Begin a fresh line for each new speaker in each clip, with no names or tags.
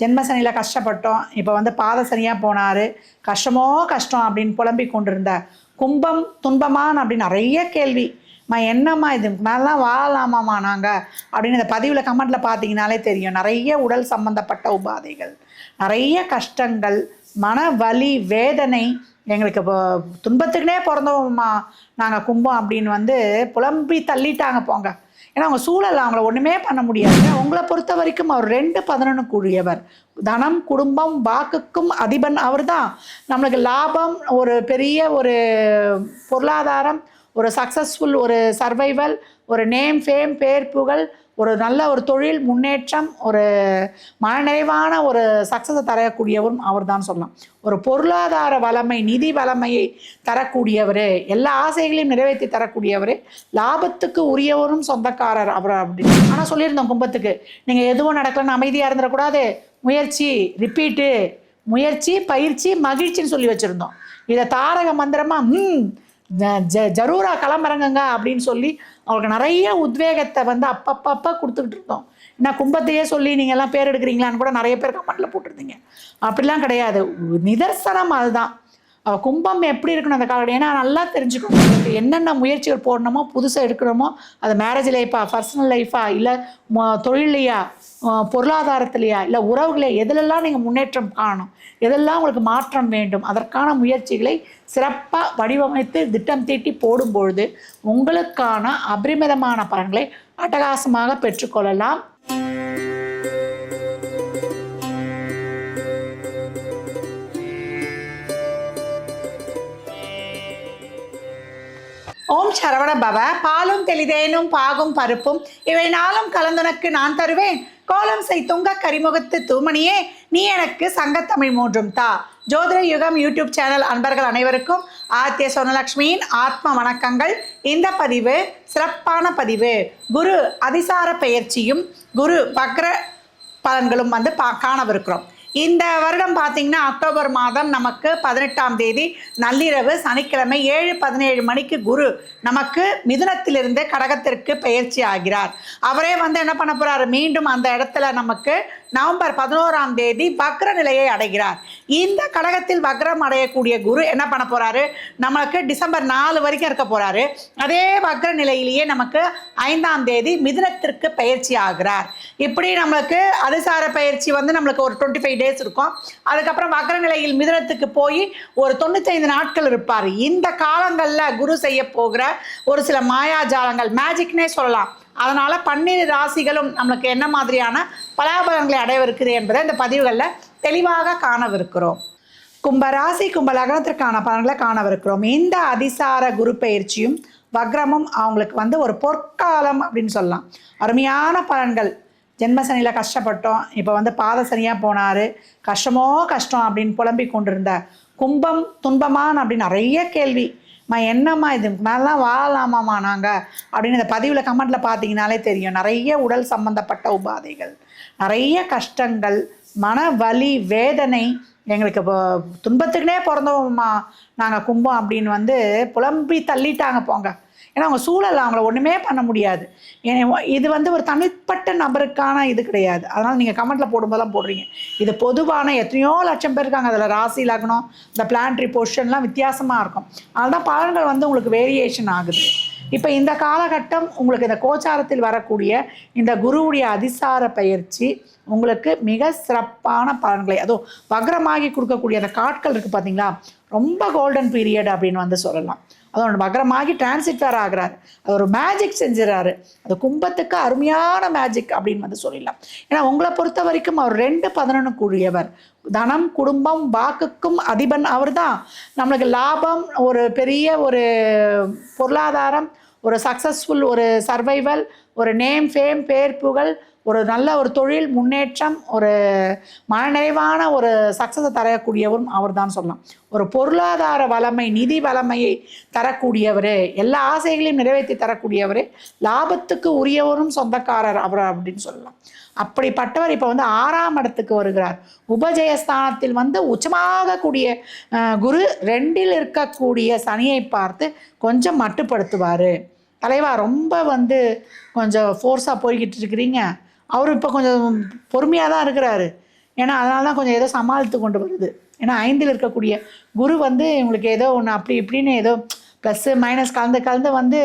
ஜென்மசனியில் கஷ்டப்பட்டோம் இப்போ வந்து பாத சனியாக போனார் கஷ்டமோ கஷ்டம் அப்படின்னு புலம்பி கொண்டிருந்த கும்பம் துன்பமான அப்படின்னு நிறைய கேள்வி மா என்னம்மா இது மேலாம் வாழலாமாம்மா நாங்கள் அப்படின்னு இந்த பதிவில் கமெண்ட்டில் பார்த்தீங்கனாலே தெரியும் நிறைய உடல் சம்மந்தப்பட்ட உபாதைகள் நிறைய கஷ்டங்கள் மன வலி வேதனை எங்களுக்கு இப்போ துன்பத்துக்குனே பிறந்தோம்மா நாங்கள் கும்பம் அப்படின்னு வந்து புலம்பி தள்ளிட்டாங்க போங்க ஏன்னா அவங்க சூழல் அவங்கள ஒன்றுமே பண்ண முடியாது உங்களை பொறுத்த வரைக்கும் அவர் ரெண்டு பதினொன்றுக்குரியவர் தனம் குடும்பம் வாக்குக்கும் அதிபன் அவர் தான் நம்மளுக்கு லாபம் ஒரு பெரிய ஒரு பொருளாதாரம் ஒரு சக்ஸஸ்ஃபுல் ஒரு சர்வைவல் ஒரு நேம் ஃபேம் பேர் புகழ் ஒரு நல்ல ஒரு தொழில் முன்னேற்றம் ஒரு மனநிறைவான ஒரு சக்ஸஸை தரக்கூடியவரும் அவர் தான் சொல்லலாம் ஒரு பொருளாதார வளமை நிதி வளமையை தரக்கூடியவர் எல்லா ஆசைகளையும் நிறைவேற்றி தரக்கூடியவர் லாபத்துக்கு உரியவரும் சொந்தக்காரர் அவர் அப்படின்னு ஆனால் சொல்லியிருந்தோம் கும்பத்துக்கு நீங்கள் எதுவும் நடக்கலன்னு அமைதியாக இருந்துடக்கூடாது முயற்சி ரிப்பீட்டு முயற்சி பயிற்சி மகிழ்ச்சின்னு சொல்லி வச்சுருந்தோம் இதை தாரக மந்திரமாக ம் ஜ ஜரூரா களமிறங்குங்க அப்படின்னு சொல்லி அவளுக்கு நிறைய உத்வேகத்தை வந்து அப்பப்பப்பா கொடுத்துக்கிட்டு இருந்தோம் நான் கும்பத்தையே சொல்லி நீங்கள்லாம் பேர் எடுக்கிறீங்களான்னு கூட நிறைய பேர் கமெண்டில் போட்டிருந்தீங்க அப்படிலாம் கிடையாது நிதர்சனம் அதுதான் கும்பம் எப்படி இருக்கணும் அந்த காலகட்டம் ஏன்னா நல்லா தெரிஞ்சுக்கணும் என்னென்ன முயற்சிகள் போடணுமோ புதுசாக எடுக்கணுமோ அது மேரேஜ் லைஃபா பர்சனல் லைஃபா இல்லை தொழிலையா பொருளாதாரத்திலையா இல்லை உறவுகளே எதிலெல்லாம் நீங்கள் முன்னேற்றம் காணும் எதெல்லாம் உங்களுக்கு மாற்றம் வேண்டும் அதற்கான முயற்சிகளை சிறப்பாக வடிவமைத்து திட்டம் தீட்டி போடும்பொழுது உங்களுக்கான அபரிமிதமான பலன்களை அட்டகாசமாக பெற்றுக்கொள்ளலாம்
ஓம் சரவண பவ பாலும் தெளிதேனும் பாகும் பருப்பும் இவை நாளும் கலந்துனக்கு நான் தருவேன் கோலம் செய் துங்க கரிமுகத்து தூமணியே நீ எனக்கு சங்கத்தமிழ் மூன்றும் தா ஜோதிர யுகம் யூடியூப் சேனல் அன்பர்கள் அனைவருக்கும் ஆத்திய சோனலக்ஷ்மியின் ஆத்ம வணக்கங்கள் இந்த பதிவு சிறப்பான பதிவு குரு அதிசார பயிற்சியும் குரு வக்ர பலன்களும் வந்து பா காணவிருக்கிறோம் இந்த வருடம் பார்த்தீங்கன்னா அக்டோபர் மாதம் நமக்கு பதினெட்டாம் தேதி நள்ளிரவு சனிக்கிழமை ஏழு பதினேழு மணிக்கு குரு நமக்கு மிதுனத்திலிருந்து கடகத்திற்கு பயிற்சி ஆகிறார் அவரே வந்து என்ன பண்ண போகிறார் மீண்டும் அந்த இடத்துல நமக்கு நவம்பர் பதினோராம் தேதி வக்ர நிலையை அடைகிறார் இந்த கடகத்தில் வக்ரம் அடையக்கூடிய குரு என்ன பண்ண போகிறாரு நமக்கு டிசம்பர் நாலு வரைக்கும் இருக்க போகிறாரு அதே வக்ர நிலையிலேயே நமக்கு ஐந்தாம் தேதி மிதுனத்திற்கு பயிற்சி ஆகிறார் இப்படி நம்மளுக்கு அதிசார பயிற்சி வந்து நம்மளுக்கு ஒரு டுவெண்ட்டி ஃபைவ் டேஸ் இருக்கும் அதுக்கப்புறம் வக்ர நிலையில் மிதுனத்துக்கு போய் ஒரு தொண்ணூத்தி நாட்கள் இருப்பார் இந்த காலங்களில் குரு செய்ய போகிற ஒரு சில மாயாஜாலங்கள் மேஜிக்னே சொல்லலாம் அதனால் பன்னிரு ராசிகளும் நம்மளுக்கு என்ன மாதிரியான பலாபலங்களை அடையவிருக்குது என்பதை இந்த பதிவுகளில் தெளிவாக காணவிருக்கிறோம் கும்பராசி கும்பலகனத்திற்கான பலன்களை காணவிருக்கிறோம் இந்த அதிசார குரு பயிற்சியும் வக்ரமும் அவங்களுக்கு வந்து ஒரு பொற்காலம் அப்படின்னு சொல்லலாம்
அருமையான பலன்கள் ஜென்மசனியில் கஷ்டப்பட்டோம் இப்போ வந்து பாதசனியாக போனார் கஷ்டமோ கஷ்டம் அப்படின்னு புலம்பிக் கொண்டிருந்த கும்பம் துன்பமான அப்படின்னு நிறைய கேள்வி மா என்னம்மா இது மேலாம் வாழலாமாம்மா நாங்கள் அப்படின்னு இந்த பதிவில் கமெண்ட்டில் பார்த்தீங்கனாலே தெரியும் நிறைய உடல் சம்பந்தப்பட்ட உபாதைகள் நிறைய கஷ்டங்கள் மன வலி வேதனை எங்களுக்கு துன்பத்துக்குனே பிறந்தோம்மா நாங்கள் கும்பம் அப்படின்னு வந்து புலம்பி தள்ளிட்டாங்க போங்க ஏன்னா அவங்க சூழல் அவங்கள ஒன்றுமே பண்ண முடியாது இது வந்து ஒரு தனிப்பட்ட நபருக்கான இது கிடையாது அதனால் நீங்கள் கமெண்ட்டில் போடும்போதெல்லாம் போடுறீங்க இது பொதுவான எத்தனையோ லட்சம் பேர் இருக்காங்க அதில் ராசி லக்னம் இந்த பிளான்ட்ரி பொசிஷன்லாம் வித்தியாசமாக இருக்கும் அதுதான் பலன்கள் வந்து உங்களுக்கு வேரியேஷன் ஆகுது இப்போ இந்த காலகட்டம் உங்களுக்கு இந்த கோச்சாரத்தில் வரக்கூடிய இந்த குருவுடைய அதிசார பயிற்சி உங்களுக்கு மிக சிறப்பான பலன்களை அதுவும் வக்ரமாகி கொடுக்கக்கூடிய அந்த காட்கள் இருக்குது பார்த்தீங்களா ரொம்ப கோல்டன் பீரியட் அப்படின்னு வந்து சொல்லலாம் அதோட மகரமாகி டிரான்சிட் வேறு ஆகிறார் அது ஒரு மேஜிக் செஞ்சிடறாரு அது கும்பத்துக்கு அருமையான மேஜிக் அப்படின்னு வந்து சொல்லிடலாம் ஏன்னா உங்களை பொறுத்த வரைக்கும் அவர் ரெண்டு பதினொன்று கூடியவர் தனம் குடும்பம் வாக்குக்கும் அதிபன் அவர் தான் நம்மளுக்கு லாபம் ஒரு பெரிய ஒரு பொருளாதாரம் ஒரு சக்ஸஸ்ஃபுல் ஒரு சர்வைவல் ஒரு நேம் ஃபேம் பேர் புகழ் ஒரு நல்ல ஒரு தொழில் முன்னேற்றம் ஒரு மனநிறைவான ஒரு சக்ஸஸை தரக்கூடியவரும் அவர் தான் சொல்லலாம் ஒரு பொருளாதார வளமை நிதி வளமையை தரக்கூடியவர் எல்லா ஆசைகளையும் நிறைவேற்றி தரக்கூடியவர் லாபத்துக்கு உரியவரும் சொந்தக்காரர் அவர் அப்படின்னு சொல்லலாம் அப்படிப்பட்டவர் இப்போ வந்து ஆறாம் இடத்துக்கு வருகிறார் உபஜயஸ்தானத்தில் வந்து உச்சமாகக்கூடிய குரு ரெண்டில் இருக்கக்கூடிய சனியை பார்த்து கொஞ்சம் மட்டுப்படுத்துவார் தலைவா ரொம்ப வந்து கொஞ்சம் ஃபோர்ஸாக போய்கிட்டு இருக்கிறீங்க அவர் இப்போ கொஞ்சம் பொறுமையாக தான் இருக்கிறாரு ஏன்னா அதனால தான் கொஞ்சம் ஏதோ சமாளித்து கொண்டு வருது ஏன்னா ஐந்தில் இருக்கக்கூடிய குரு வந்து இவங்களுக்கு ஏதோ ஒன்று அப்படி இப்படின்னு ஏதோ ப்ளஸ்ஸு மைனஸ் கலந்து கலந்து வந்து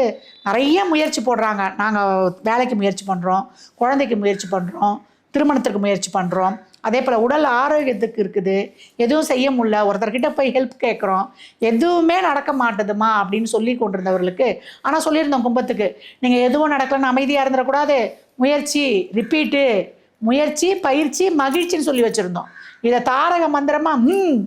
நிறைய முயற்சி போடுறாங்க நாங்கள் வேலைக்கு முயற்சி பண்ணுறோம் குழந்தைக்கு முயற்சி பண்ணுறோம் திருமணத்திற்கு முயற்சி பண்ணுறோம் அதே போல் உடல் ஆரோக்கியத்துக்கு இருக்குது எதுவும் செய்ய முடியல ஒருத்தர்கிட்ட போய் ஹெல்ப் கேட்குறோம் எதுவுமே நடக்க மாட்டேதுமா அப்படின்னு சொல்லி கொண்டிருந்தவர்களுக்கு ஆனால் சொல்லியிருந்தோம் கும்பத்துக்கு நீங்கள் எதுவும் நடக்கலன்னு அமைதியாக இருந்துடக்கூடாது முயற்சி ரிப்பீட்டு முயற்சி பயிற்சி மகிழ்ச்சின்னு சொல்லி வச்சுருந்தோம் இதை தாரக மந்திரமாக ம்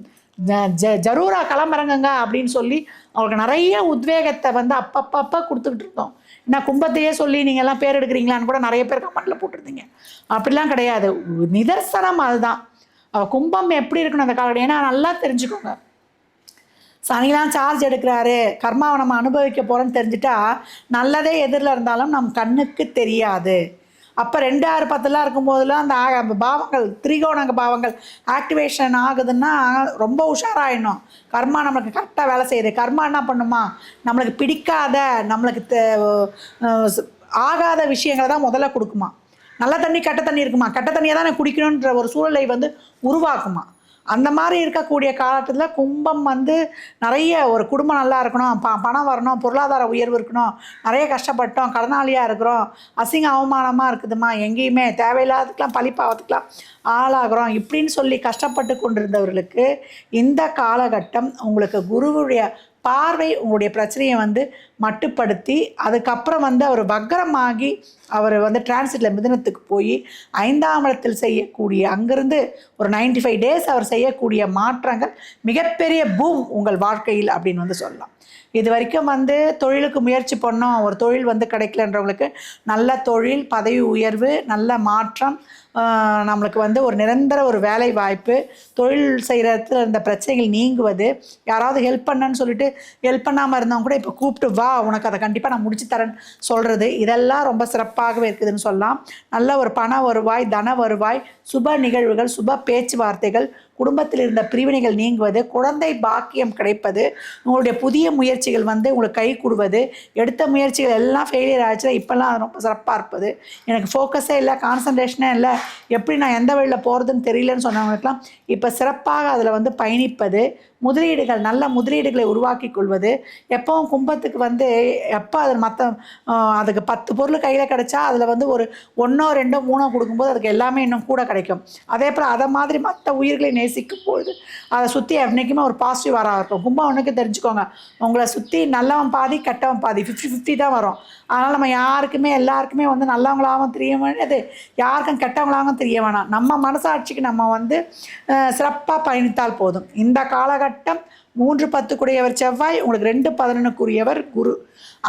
ஜ ஜரூரா கிளம்புறங்கங்க அப்படின்னு சொல்லி அவங்களுக்கு நிறைய உத்வேகத்தை வந்து அப்பப்பப்போ கொடுத்துக்கிட்டு இருந்தோம் ஏன்னா கும்பத்தையே சொல்லி நீங்கள்லாம் பேர் எடுக்கிறீங்களான்னு கூட நிறைய பேர் கமெண்ட்டில் போட்டிருந்தீங்க அப்படிலாம் கிடையாது நிதர்சனம் அதுதான் கும்பம் எப்படி இருக்கணும் அந்த காலகட்டம் ஏன்னா நல்லா தெரிஞ்சுக்கோங்க சனிலாம் சார்ஜ் எடுக்கிறாரு கர்மாவை நம்ம அனுபவிக்க போகிறோன்னு தெரிஞ்சுட்டா நல்லதே எதிரில் இருந்தாலும் நம் கண்ணுக்கு தெரியாது அப்போ ஆறு பத்துலாம் இருக்கும்போதெல்லாம் அந்த பாவங்கள் திரிகோணங்க பாவங்கள் ஆக்டிவேஷன் ஆகுதுன்னா ரொம்ப உஷாராயிடணும் கர்மா நம்மளுக்கு கரெக்டாக வேலை செய்யுது கர்மா என்ன பண்ணுமா நம்மளுக்கு பிடிக்காத நம்மளுக்கு ஆகாத விஷயங்களை தான் முதல்ல கொடுக்குமா நல்ல தண்ணி கெட்ட தண்ணி இருக்குமா கெட்ட தண்ணியை தான் குடிக்கணுன்ற ஒரு சூழலை வந்து உருவாக்குமா அந்த மாதிரி இருக்கக்கூடிய காலத்தில் கும்பம் வந்து நிறைய ஒரு குடும்பம் நல்லா இருக்கணும் ப பணம் வரணும் பொருளாதார உயர்வு இருக்கணும் நிறைய கஷ்டப்பட்டோம் கடனாளியாக இருக்கிறோம் அசிங்க அவமானமாக இருக்குதுமா எங்கேயுமே தேவையில்லாததுக்கெலாம் பழிப்பாவத்துக்கெலாம் ஆளாகிறோம் இப்படின்னு சொல்லி கஷ்டப்பட்டு கொண்டிருந்தவர்களுக்கு இந்த காலகட்டம் உங்களுக்கு குருவுடைய பார்வை உங்களுடைய பிரச்சனையை வந்து மட்டுப்படுத்தி அதுக்கப்புறம் வந்து அவர் வக்ரமாகி அவர் வந்து டிரான்சிட்டில் மிதனத்துக்கு போய் ஐந்தாம் இடத்தில் செய்யக்கூடிய அங்கேருந்து ஒரு நைன்டி ஃபைவ் டேஸ் அவர் செய்யக்கூடிய மாற்றங்கள் மிகப்பெரிய பூம் உங்கள் வாழ்க்கையில் அப்படின்னு வந்து சொல்லலாம் இது வரைக்கும் வந்து தொழிலுக்கு முயற்சி பண்ணோம் ஒரு தொழில் வந்து கிடைக்கலன்றவங்களுக்கு நல்ல தொழில் பதவி உயர்வு நல்ல மாற்றம் நம்மளுக்கு வந்து ஒரு நிரந்தர ஒரு வேலை வாய்ப்பு தொழில் செய்கிறத்துல இருந்த பிரச்சனைகள் நீங்குவது யாராவது ஹெல்ப் பண்ணன்னு சொல்லிட்டு ஹெல்ப் பண்ணாமல் இருந்தவங்க கூட இப்போ கூப்பிட்டு வா உனக்கு அதை கண்டிப்பாக நான் முடிச்சு தரேன் சொல்கிறது இதெல்லாம் ரொம்ப சிறப்பாகவே இருக்குதுன்னு சொல்லலாம் நல்ல ஒரு பண வருவாய் தன வருவாய் சுப நிகழ்வுகள் சுப பேச்சுவார்த்தைகள் குடும்பத்தில் இருந்த பிரிவினைகள் நீங்குவது குழந்தை பாக்கியம் கிடைப்பது உங்களுடைய புதிய முயற்சிகள் வந்து உங்களுக்கு கை கொடுவது எடுத்த முயற்சிகள் எல்லாம் ஃபெயிலியர் ஆச்சுன்னா இப்போல்லாம் அது ரொம்ப சிறப்பாக இருப்பது எனக்கு ஃபோக்கஸே இல்லை கான்சன்ட்ரேஷனே இல்லை எப்படி நான் எந்த வழியில் போகிறதுன்னு தெரியலன்னு சொன்னவங்களுக்குலாம் இப்போ சிறப்பாக அதில் வந்து பயணிப்பது முதலீடுகள் நல்ல முதலீடுகளை உருவாக்கி கொள்வது எப்போவும் கும்பத்துக்கு வந்து எப்போ அதில் மற்ற அதுக்கு பத்து பொருள் கையில் கிடைச்சா அதில் வந்து ஒரு ஒன்றோ ரெண்டோ மூணோ கொடுக்கும்போது அதுக்கு எல்லாமே இன்னும் கூட கிடைக்கும் அதே போல் அதை மாதிரி மற்ற உயிர்களை நேசிக்கும் பொழுது அதை சுற்றி என்றைக்குமே ஒரு பாசிட்டிவ் வராக இருக்கும் கும்பம் ஒன்றுக்கு தெரிஞ்சுக்கோங்க உங்களை சுற்றி நல்லவன் பாதி கெட்டவன் பாதி ஃபிஃப்டி ஃபிஃப்டி தான் வரும் அதனால் நம்ம யாருக்குமே எல்லாருக்குமே வந்து நல்லவங்களாகவும் தெரிய வேண்டியது யாருக்கும் கெட்டவங்களாகவும் தெரிய வேணாம் நம்ம மனசாட்சிக்கு நம்ம வந்து சிறப்பாக பயணித்தால் போதும் இந்த காலகட்டம் கட்டம் மூன்று பத்துக்குரியவர் செவ்வாய் உங்களுக்கு ரெண்டு பதினொன்றுக்குரியவர் குரு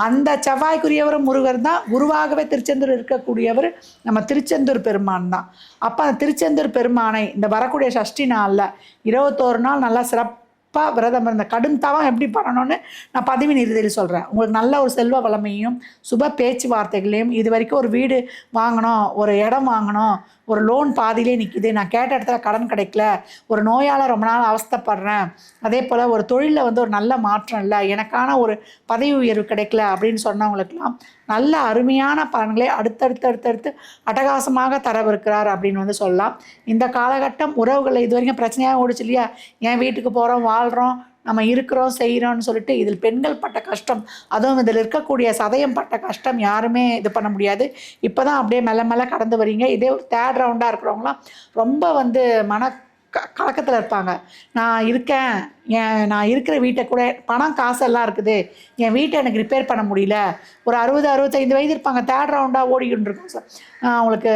அந்த செவ்வாய்க்குரியவரும் முருகர் தான் குருவாகவே திருச்செந்தூர் இருக்கக்கூடியவர் நம்ம திருச்செந்தூர் பெருமான் தான் அப்போ அந்த திருச்செந்தூர் பெருமானை இந்த வரக்கூடிய சஷ்டி நாளில் இருபத்தோரு நாள் நல்லா சிறப்பாக விரதம் இருந்த கடும் தவம் எப்படி பண்ணணும்னு நான் பதவி நிறுதியில் சொல்கிறேன் உங்களுக்கு நல்ல ஒரு செல்வ வளமையும் சுப பேச்சுவார்த்தைகளையும் இது வரைக்கும் ஒரு வீடு வாங்கணும் ஒரு இடம் வாங்கணும் ஒரு லோன் பாதியிலே நிற்கிது நான் கேட்ட இடத்துல கடன் கிடைக்கல ஒரு நோயால் ரொம்ப நாள் அவஸ்தப்படுறேன் அதே போல் ஒரு தொழிலில் வந்து ஒரு நல்ல மாற்றம் இல்லை எனக்கான ஒரு பதவி உயர்வு கிடைக்கல அப்படின்னு சொன்னவங்களுக்கெல்லாம் நல்ல அருமையான பலன்களை அடுத்தடுத்து அடுத்தடுத்து அட்டகாசமாக தரவிருக்கிறார் அப்படின்னு வந்து சொல்லலாம் இந்த காலகட்டம் உறவுகளை இது வரைக்கும் பிரச்சனையாக ஓடிச்சு இல்லையா என் வீட்டுக்கு போகிறோம் வாழ்கிறோம் நம்ம இருக்கிறோம் செய்கிறோம்னு சொல்லிட்டு இதில் பெண்கள் பட்ட கஷ்டம் அதுவும் இதில் இருக்கக்கூடிய சதயம் பட்ட கஷ்டம் யாருமே இது பண்ண முடியாது இப்போ தான் அப்படியே மெல்ல மெல்ல கடந்து வரீங்க இதே ஒரு தேர்ட் ரவுண்டாக இருக்கிறவங்களாம் ரொம்ப வந்து மன கலக்கத்தில் இருப்பாங்க நான் இருக்கேன் என் நான் இருக்கிற வீட்டை கூட பணம் காசெல்லாம் இருக்குது என் வீட்டை எனக்கு ரிப்பேர் பண்ண முடியல ஒரு அறுபது அறுபத்தைந்து வயது இருப்பாங்க தேர்ட் ரவுண்டாக ஓடிக்கிட்டு இருக்கோம் சார் அவங்களுக்கு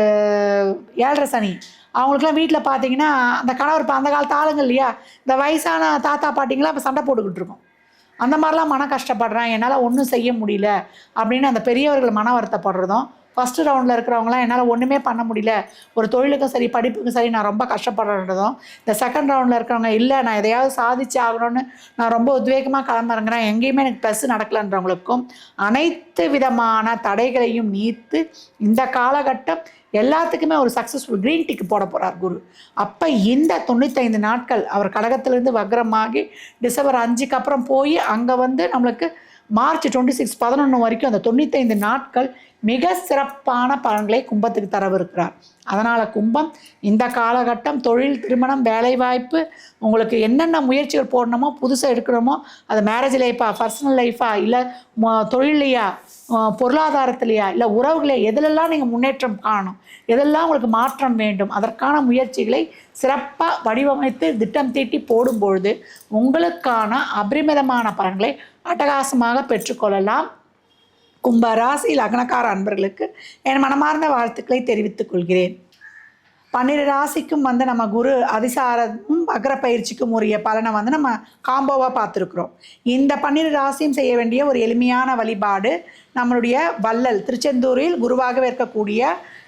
ஏழரை சனி அவங்களுக்குலாம் வீட்டில் பார்த்தீங்கன்னா அந்த கணவர் இப்போ அந்த காலத்து ஆளுங்க இல்லையா இந்த வயசான தாத்தா பாட்டிங்களாம் இப்போ சண்டை போட்டுக்கிட்டு இருக்கோம் அந்த மாதிரிலாம் மன கஷ்டப்படுறேன் என்னால் ஒன்றும் செய்ய முடியல அப்படின்னு அந்த பெரியவர்கள் மன வருத்தப்படுறதும் ஃபஸ்ட்டு ரவுண்டில் இருக்கிறவங்களாம் என்னால் ஒன்றுமே பண்ண முடியல ஒரு தொழிலுக்கும் சரி படிப்புக்கும் சரி நான் ரொம்ப கஷ்டப்படுறதும் இந்த செகண்ட் ரவுண்டில் இருக்கிறவங்க இல்லை நான் எதையாவது சாதிச்சு ஆகணும்னு நான் ரொம்ப உத்வேகமாக கிளம்புறேங்கிறேன் எங்கேயுமே எனக்கு ப்ளஸ் நடக்கலன்றவங்களுக்கும் அனைத்து விதமான தடைகளையும் நீத்து இந்த காலகட்டம் எல்லாத்துக்குமே ஒரு சக்ஸஸ்ஃபுல் க்ரீன் டிக்கு போட போகிறார் குரு அப்போ இந்த தொண்ணூத்தைந்து நாட்கள் அவர் கடகத்திலேருந்து வக்ரமாகி டிசம்பர் அஞ்சுக்கு அப்புறம் போய் அங்கே வந்து நம்மளுக்கு மார்ச் டுவெண்ட்டி சிக்ஸ் பதினொன்று வரைக்கும் அந்த தொண்ணூத்தைந்து நாட்கள் மிக சிறப்பான பலன்களை கும்பத்துக்கு தரவிருக்கிறார் அதனால் கும்பம் இந்த காலகட்டம் தொழில் திருமணம் வேலைவாய்ப்பு உங்களுக்கு என்னென்ன முயற்சிகள் போடணுமோ புதுசாக எடுக்கணுமோ அது மேரேஜ் லைஃபா பர்சனல் லைஃபா இல்லை தொழிலையா பொருளாதாரத்திலையா இல்லை உறவுகளே எதிலெல்லாம் நீங்கள் முன்னேற்றம் காணும் எதெல்லாம் உங்களுக்கு மாற்றம் வேண்டும் அதற்கான முயற்சிகளை சிறப்பாக வடிவமைத்து திட்டம் தீட்டி போடும்பொழுது உங்களுக்கான அபரிமிதமான பலன்களை அட்டகாசமாக பெற்றுக்கொள்ளலாம் கும்பராசி லக்னக்கார அன்பர்களுக்கு என் மனமார்ந்த வாழ்த்துக்களை தெரிவித்துக் கொள்கிறேன் பன்னிரு ராசிக்கும் வந்து நம்ம குரு அதிசாரமும் வக்ர பயிற்சிக்கும் உரிய பலனை வந்து நம்ம காம்போவாக பார்த்துருக்குறோம் இந்த பன்னிரு ராசியும் செய்ய வேண்டிய ஒரு எளிமையான வழிபாடு நம்மளுடைய வள்ளல் திருச்செந்தூரில் குருவாகவே இருக்கக்கூடிய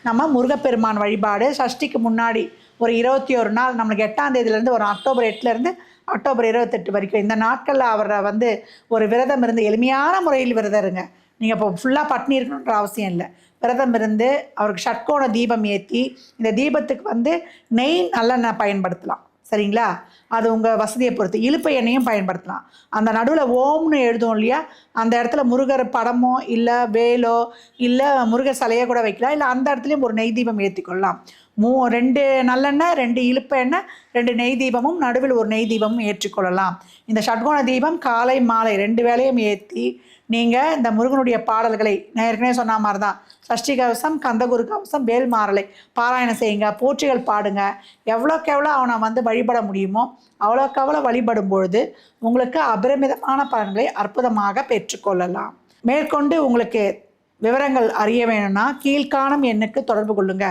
நம்ம முருகப்பெருமான் வழிபாடு சஷ்டிக்கு முன்னாடி ஒரு இருபத்தி ஒரு நாள் நம்மளுக்கு எட்டாம் தேதியிலேருந்து வரும் அக்டோபர் எட்டுலேருந்து அக்டோபர் இருபத்தெட்டு வரைக்கும் இந்த நாட்களில் அவரை வந்து ஒரு விரதம் இருந்து எளிமையான முறையில் விரதம் இருங்க நீங்கள் இப்போ ஃபுல்லாக பட்னி இருக்கணுன்ற அவசியம் இல்லை விரதம் இருந்து அவருக்கு ஷட்கோண தீபம் ஏற்றி இந்த தீபத்துக்கு வந்து நெய் நல்லெண்ணெய் பயன்படுத்தலாம் சரிங்களா அது உங்கள் வசதியை பொறுத்து இழுப்பு எண்ணெயும் பயன்படுத்தலாம் அந்த நடுவில் ஓம்னு எழுதும் இல்லையா அந்த இடத்துல முருகர் படமோ இல்லை வேலோ இல்லை முருகர் சிலையோ கூட வைக்கலாம் இல்லை அந்த இடத்துலையும் ஒரு நெய் தீபம் ஏற்றிக்கொள்ளலாம் மூ ரெண்டு நல்லெண்ணெய் ரெண்டு இழுப்பு எண்ணெய் ரெண்டு நெய் தீபமும் நடுவில் ஒரு நெய் தீபமும் ஏற்றிக்கொள்ளலாம் இந்த ஷட்கோண தீபம் காலை மாலை ரெண்டு வேலையும் ஏற்றி நீங்கள் இந்த முருகனுடைய பாடல்களை நான் ஏற்கனவே சொன்ன மாதிரி தான் சஷ்டி கவசம் கந்தகுரு கவசம் வேல் மாறலை பாராயணம் செய்யுங்க போற்றிகள் பாடுங்க எவ்வளோக்கு எவ்வளோ அவனை வந்து வழிபட முடியுமோ அவ்வளோக்கு அவ்வளோ வழிபடும் பொழுது உங்களுக்கு அபரிமிதமான பலன்களை அற்புதமாக பெற்றுக்கொள்ளலாம் மேற்கொண்டு உங்களுக்கு விவரங்கள் அறிய வேணும்னா கீழ்காணும் எண்ணுக்கு தொடர்பு கொள்ளுங்க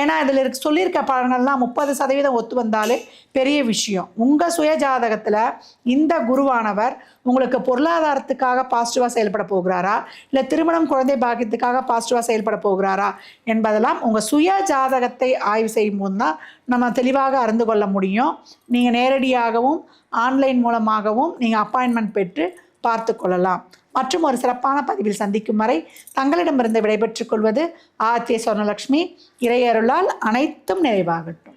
ஏன்னா இதில் இருக்க சொல்லியிருக்க பலன்கள்லாம் முப்பது சதவீதம் ஒத்து வந்தாலே பெரிய விஷயம் உங்கள் சுய ஜாதகத்தில் இந்த குருவானவர் உங்களுக்கு பொருளாதாரத்துக்காக பாசிட்டிவாக செயல்பட போகிறாரா இல்லை திருமணம் குழந்தை பாக்கியத்துக்காக பாசிட்டிவாக செயல்பட போகிறாரா என்பதெல்லாம் உங்கள் சுய ஜாதகத்தை ஆய்வு செய்யும் போது தான் நம்ம தெளிவாக அறிந்து கொள்ள முடியும் நீங்கள் நேரடியாகவும் ஆன்லைன் மூலமாகவும் நீங்கள் அப்பாயின்மெண்ட் பெற்று பார்த்து கொள்ளலாம் மற்றும் ஒரு சிறப்பான பதிவில் சந்திக்கும் வரை தங்களிடமிருந்து விடைபெற்றுக் கொள்வது ஆத்திய சொர்ணலக்ஷ்மி இறையருளால் அனைத்தும் நிறைவாகட்டும்